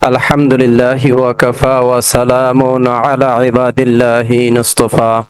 আলহামদুলিল্লাহ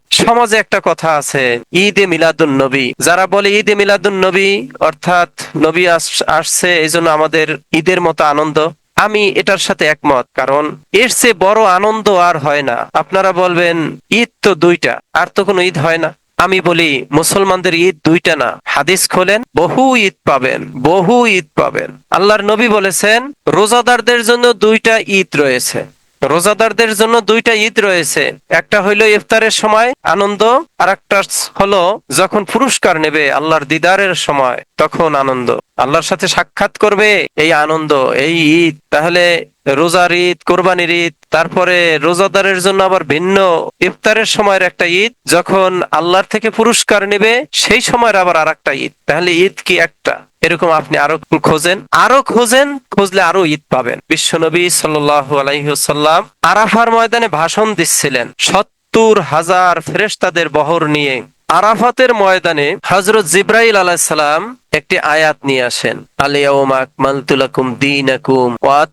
সমাজে একটা কথা আছে মিলাদুন নবী। যারা বলে ঈদে মিলাদুন নবী, অর্থাৎ নবী আস- আসছে এই জন্য আমাদের ঈদের মতো আনন্দ। আমি এটার সাথে একমত, কারণ এর চেয়ে বড় আনন্দ আর হয় না। আপনারা বলবেন, ঈদ তো দুইটা, আর তো কোনো ঈদ হয় না। আমি বলি, মুসলমানদের ঈদ দুইটা না। হাদিস খোলেন, বহু ঈদ পাবেন, বহু ঈদ পাবেন। আল্লাহর নবী বলেছেন, রোজাদারদের জন্য দুইটা ঈদ রয়েছে। রোজাদারদের জন্য দুইটা ঈদ রয়েছে। একটা হইল ইফতারের সময়, আনন্দ আর একটা হলো যখন পুরস্কার নেবে আল্লাহর দিদারের সময়, তখন আনন্দ। আল্লাহর সাথে সাক্ষাৎ করবে এই আনন্দ, এই ঈদ। তাহলে রোজার ঈদ, কোরবানির ঈদ, তারপরে রোজাদারের জন্য আবার ভিন্ন ইফতারের সময়ের একটা ঈদ, যখন আল্লাহর থেকে পুরস্কার নেবে, সেই সময়ের আবার আর একটা ঈদ। তাহলে ঈদ কি একটা? এরকম আপনি আরও খোঁজেন। আরও খোঁজেন, খুঁজলে আরও ঈদ পাবেন। বিশ্বনবী আলাইহি ওয়াসাল্লাম আরাফার ময়দানে ভাষণ দিচ্ছিলেন। সত্তর হাজার ফেরেস্তাদের বহর নিয়ে আরাফাতের ময়দানে হজরত জিব্রাইল আলাইসালাম একটি আয়াত নিয়ে আসেন। আলিয়াউমা আকমালতু লাকুম দীনাকুম ওয়া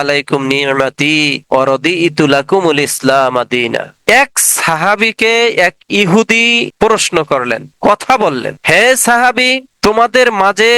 আলাইকুম নি'মাতি ওয়া রাদিতু লাকুমুল ইসলাম দীনা। এক সাহাবীকে এক ইহুদি প্রশ্ন করলেন, কথা বললেন, হে সাহাবী, তোমাদের মাঝে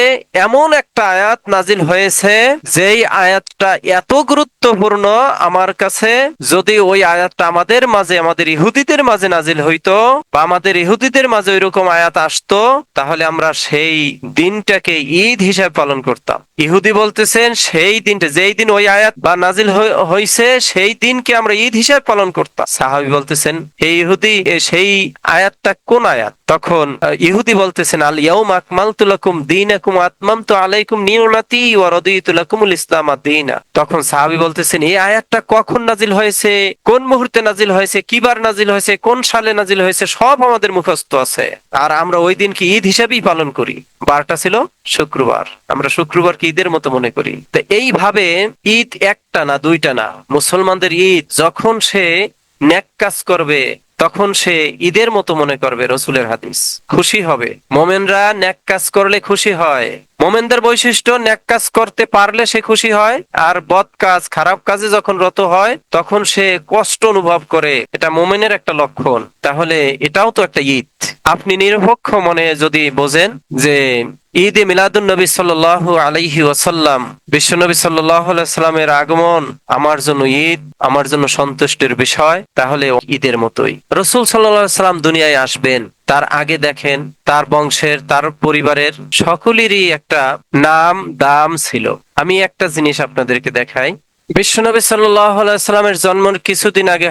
এমন একটা আয়াত নাজিল হয়েছে, যেই আয়াতটা এত গুরুত্বপূর্ণ আমার কাছে, যদি ওই আয়াতটা আমাদের মাঝে, আমাদের ইহুদিদের মাঝে নাজিল হইতো বা আমাদের ইহুদিদের মাঝে ওইরকম আয়াত আসতো, তাহলে আমরা সেই দিনটাকে ঈদ হিসাবে পালন করতাম। ইহুদি বলতেছেন, সেই দিনটা, যেই দিন ওই আয়াত বা নাজিল হইছে, সেই দিনকে আমরা ঈদ হিসাবে পালন করতাম। সাহাবি বলতেছেন, হে ইহুদি সেই আয়াতটা কোন আয়াত? তখন ইহুদি বলতেছেন, আল ইয়াউম আকমালতু লাকুম দীনাকুম আতমামতু আলাইকুম নিয়মাতি ওয়া রাদিতু লাকুমুল ইসলাম দীনা। তখন সাহাবী বলতেছেন, এই আয়াতটা কখন নাজিল হয়েছে? কোন মুহূর্তে নাজিল হয়েছে? কিবার নাজিল হয়েছে? কোন সালে নাজিল হয়েছে? সব আমাদের মুখস্থ আছে। আর আমরা ওই দিনকে ঈদ হিসাবেই পালন করি। বারটা ছিল শুক্রবার। আমরা শুক্রবারকে ঈদের মতো মনে করি? তো এইভাবে ঈদ একটা না, দুইটা না। মুসলমানদের ঈদ যখন সে ন্যাক কাজ করবে তখন সে ঈদের মতো মনে করবে রসুলের হাদিস। খুশি হবে। মোমেনরা ন্যাক কাজ করলে খুশি হয়। মোমেনদের বৈশিষ্ট্য, ন্যাক কাজ করতে পারলে সে খুশি হয়, আর বদ কাজ, খারাপ কাজে যখন রত হয়, তখন সে কষ্ট অনুভব করে। এটা মোমেনের একটা লক্ষণ। তাহলে এটাও তো একটা ঈদ। আপনি নিরপেক্ষ মনে যদি বোঝেন যে ঈদে মিলাদুন নবী সাল্লাহ আলাইহি ওয়াসাল্লাম বিশ্বনবী সাল্লামের আগমন আমার জন্য ঈদ, আমার জন্য সন্তুষ্টির বিষয়, তাহলে ঈদের মতোই। রসুল সাল্লাম দুনিয়ায় আসবেন, তার আগে দেখেন তার বংশের, তার পরিবারের সকলেরই একটা নাম, দাম ছিল। আমি একটা জিনিস আপনাদেরকে দেখাই। বিশ্বনবী সাল্লামের জন্মের কিছুদিন আগে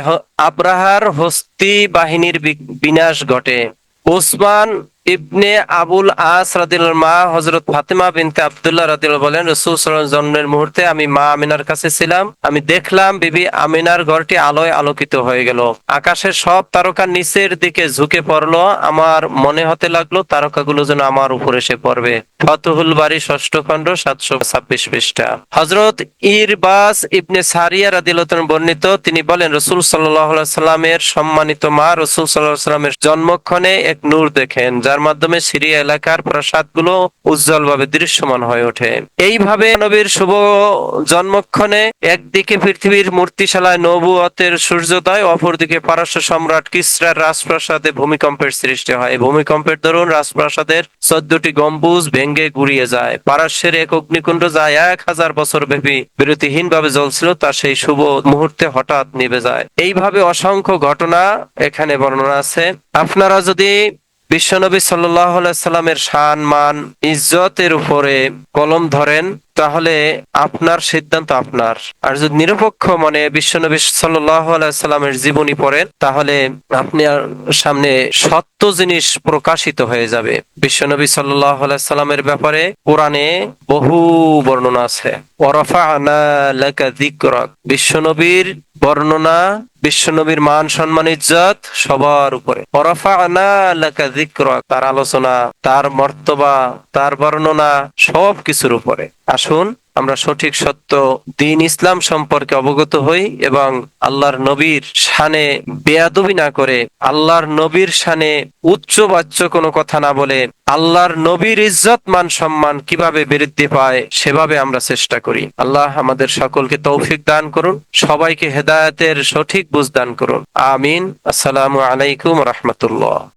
আব্রাহার হস্তি বাহিনীর বিনাশ ঘটে। ওসমান ইবনে আবুল আস রাদিল মা হজরত ফাতেমা বিনতে আব্দুল্লাহ রাদিল বলেন, রসুল জন্মের মুহূর্তে আমি মা আমিনার কাছে ছিলাম। আমি দেখলাম বিবি আমিনার ঘরটি আলোয় আলোকিত হয়ে গেল। আকাশের সব তারকা নিচের দিকে ঝুঁকে পড়ল। আমার মনে হতে লাগল, তারকাগুলো যেন আমার উপর এসে পড়বে। ফতুহুল বাড়ি ষষ্ঠ খণ্ড, সাতশো ছাব্বিশ পৃষ্ঠা। হজরত ইরবাস ইবনে সারিয়া রাদিলতন বর্ণিত, তিনি বলেন, রসুল সাল্লাহ সাল্লামের সম্মানিত মা রসুল সাল্লাহ সাল্লামের জন্মক্ষণে এক নূর দেখেন যার মাধ্যমে সিরিয়া এলাকার প্রাসাদগুলো উজ্জ্বলভাবে দৃশ্যমান হয়ে ওঠে। এইভাবে নবীর শুভ জন্মক্ষণে একদিকে পৃথিবীর মূর্তিশালায় নবুয়তের সূর্যোদয়, অপরদিকে পারস্য সম্রাট কিসরার রাজপ্রাসাদে ভূমিকম্পের সৃষ্টি হয়। ভূমিকম্পের দরুন রাজপ্রাসাদের চোদ্দটি গম্বুজ ভেঙ্গে গুড়িয়ে যায়। পারস্যের এক অগ্নিকুণ্ড যা এক হাজার বছর ব্যাপী বিরতিহীন ভাবে জ্বলছিল, তা সেই শুভ মুহূর্তে হঠাৎ নিভে যায়। এইভাবে অসংখ্য ঘটনা এখানে বর্ণনা আছে। আপনারা যদি বিশ্বনবী সাল্লাহ সাল্লামের শান, মান, ইজ্জতের উপরে কলম ধরেন, তাহলে আপনার সিদ্ধান্ত আপনার। আর যদি নিরপেক্ষ মনে বিশ্বনবী সাল্লাহ সাল্লামের জীবনী পড়েন, তাহলে আপনার সামনে সত্য জিনিস প্রকাশিত হয়ে যাবে। বিশ্বনবী সাল্লামের ব্যাপারে কোরআনে বহু বর্ণনা আছে। বিশ্বনবীর বর্ণনা বিশ্বনবীর মান, সম্মান, ইজ্জত সবার উপরে। তার আলোচনা, তার মর্তবা, তার বর্ণনা সব কিছুর উপরে। আসুন আমরা সঠিক সত্য দিন ইসলাম সম্পর্কে অবগত হই এবং আল্লাহর নবীর শানে বেয়াদবি না করে আল্লাহর নবীর শানে উচ্চ বাচ্চ কোনো কথা না বলে আল্লাহর নবীর ইজ্জত, মান, সম্মান কীভাবে বৃদ্ধি পায় সেভাবে আমরা চেষ্টা করি। আল্লাহ আমাদের সকলকে তৌফিক দান করুন, সবাইকে হেদায়তের সঠিক বুঝ দান করুন। আমিন। আসসালামু আলাইকুম রহমতুল্লাহ।